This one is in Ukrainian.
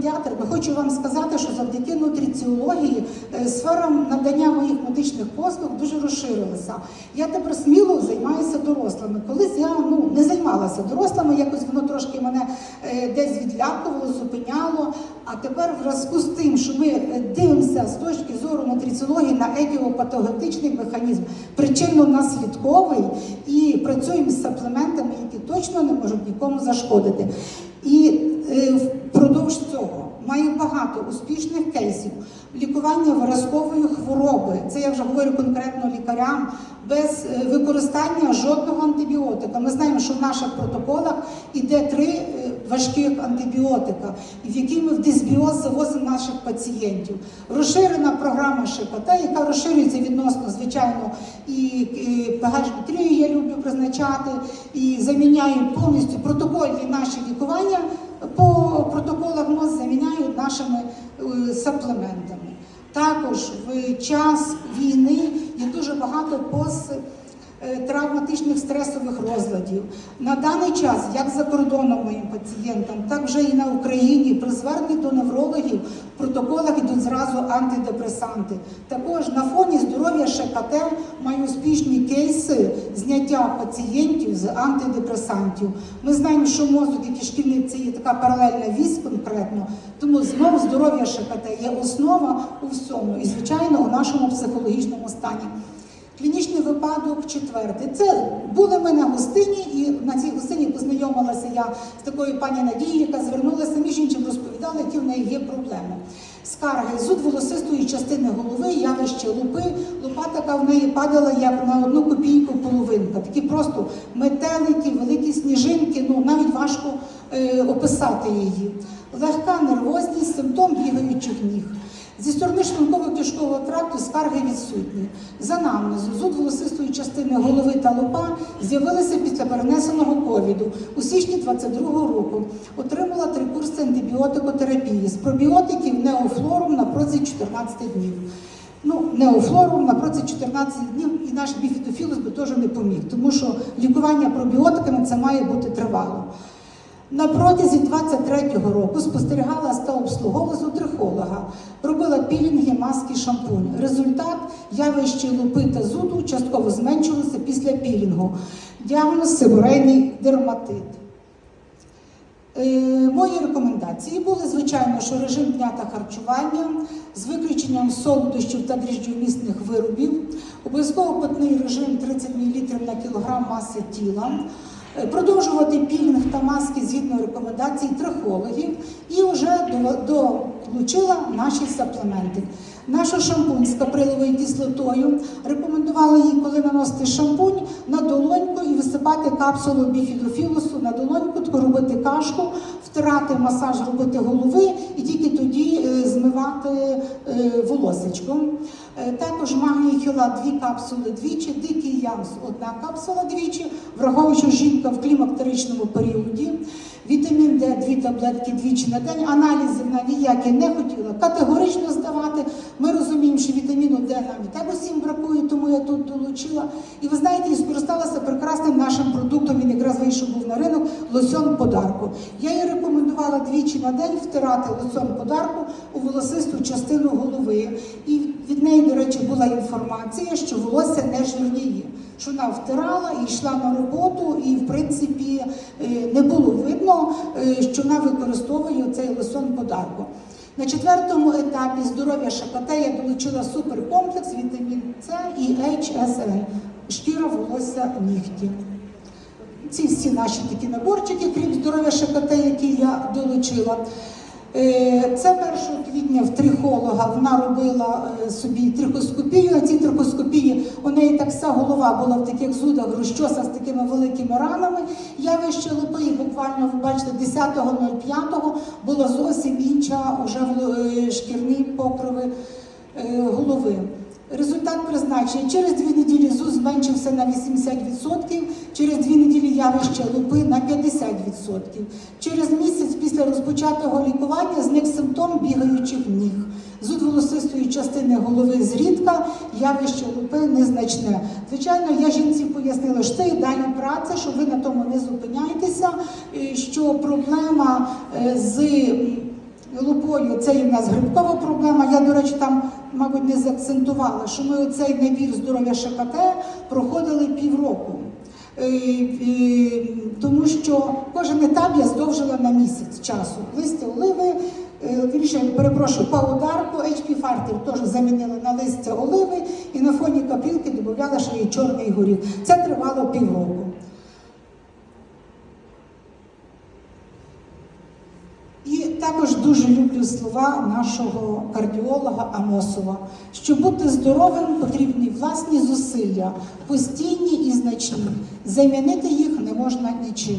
педіатр, то хочу вам сказати, що завдяки нутриціології е, сфера надання моїх медичних послуг дуже розширилася. Я тепер сміло займаюся дорослими. Колись я ну не займалася дорослими, якось воно трошки мене е, десь відлякувало, зупиняло. А тепер, в зв'язку з тим, що ми е, дивимося з точки зору нутриціології на етіопатогетичний механізм, причинно-наслідковий, і працюємо з саплементами, які точно не можуть нікому зашкодити. І е, впродовж цього маю багато успішних кейсів лікування виразкової хвороби. Це я вже говорю конкретно лікарям без е, використання жодного антибіотика. Ми знаємо, що в наших протоколах іде три е, важких антибіотика, в які ми в дисбіоз завозимо наших пацієнтів. Розширена програма ШПТ, яка розширюється відносно, звичайно, і, і PH-3 я люблю призначати, і заміняю повністю протокольні наші лікування по протоколах МОЗ заміняють нашими е, саплементами. Також в час війни є дуже багато пост травматичних стресових розладів. На даний час, як за кордоном моїм пацієнтам, так вже і на Україні, при зверненні до неврологів в протоколах йдуть зразу антидепресанти. Також на фоні здоров'я ШКТ маю успішні кейси зняття пацієнтів з антидепресантів. Ми знаємо, що мозок і кишківник це є така паралельна вісь конкретно, тому знову здоров'я ШКТ є основа у всьому і, звичайно, у нашому психологічному стані. Клінічний випадок четвертий. Це були ми на гостині, і на цій гостині познайомилася я з такою пані Надією, яка звернулася між іншим, розповідала, які в неї є проблеми. Скарги, зуд волосистої частини голови, явище лупи. Лупа така в неї падала як на одну копійку половинка. Такі просто метелики, великі сніжинки, ну навіть важко е, описати її. Легка нервозність, симптом бігаючих ніг. Зі сторони шлунково-кишкового тракту скарги відсутні. За намнезу зуд волосистої частини голови та лопа з'явилися після перенесеного ковіду у січні 22-го року. Отримала три курси антибіотикотерапії з пробіотиків неофлорум на протязі 14 днів. Ну, неофлорум на протязі 14 днів і наш біфідофілус би теж не поміг, тому що лікування пробіотиками це має бути тривало. На протязі 23-го року спостерігала та обслуговувалась у трихолога, робила пілінги, маски, шампунь. Результат явище лупи та зуду частково зменшилося після пілінгу. Діагноз сибурейний дерматит. Е, Мої рекомендації були, звичайно, що режим дня та харчування з виключенням солодощів та дріжджовмісних виробів, обов'язково питний режим 30 мл на кілограм маси тіла, продовжувати пілінг та маски згідно рекомендацій трихологів і вже долучила наші саплементи. Нашу шампунь з каприловою кислотою рекомендували їй, коли наносити шампунь на долоньку і висипати капсулу біфідофілусу на долоньку, робити кашку, втирати масаж, робити голови і тільки тоді е, змивати е, волосечком. Е, Також магній хілат дві капсули двічі, дикий ямс одна капсула двічі, враховуючи жінка в клімактеричному періоді. Вітамін Д дві таблетки двічі на день. Аналізів на ніякі не хотіла категорично здавати. Ми що вітаміну Д нам і так усім бракує, тому я тут долучила. І ви знаєте, і скористалася прекрасним нашим продуктом. Він якраз вийшов був на ринок лосьон подарку. Я їй рекомендувала двічі на день втирати лосьон подарку у волосисту частину голови. І від неї, до речі, була інформація, що волосся не жирніє. Що вона втирала і йшла на роботу, і в принципі е, не було видно, е, що вона використовує цей лосьон подарку. На четвертому етапі здоров'я ШКТ я долучила суперкомплекс вітамін С і HSN – шкіра, волосся, нігті. Ці всі наші такі наборчики, крім здоров'я ШКТ, які я долучила. Е, Це 1 квітня в трихолога вона робила е, собі трихоскопію. На цій трихоскопії вся голова була в таких зудах розчоса з такими великими ранами. Я вищила і буквально, ви бачите, 10.05 була зовсім інша уже е, шкірні покрови е, голови. Результат призначення. Через дві неділі ЗУЗ зменшився на 80%, через дві неділі явище лупи на 50%. Через місяць після розпочатого лікування зник симптом бігаючих ніг. Зуд волосистої частини голови зрідка, явище лупи незначне. Звичайно, я жінці пояснила, що це і далі праця, що ви на тому не зупиняєтеся, що проблема е, з лупою це і в нас грибкова проблема. Я, до речі, там, мабуть, не заакцентувала, що ми оцей набір здоров'я ШКТ проходили півроку. Е, е, Тому що кожен етап я здовжила на місяць часу. Листя оливи, вірніше, перепрошую, паударку, HP фартер теж замінила на листя оливи і на фоні капілки додавала ще й чорний горіх. Це тривало півроку. І також дуже люблю слова нашого кардіолога Амосова. Щоб бути здоровим, потрібні власні зусилля, постійні і значні. Замінити їх не можна нічим.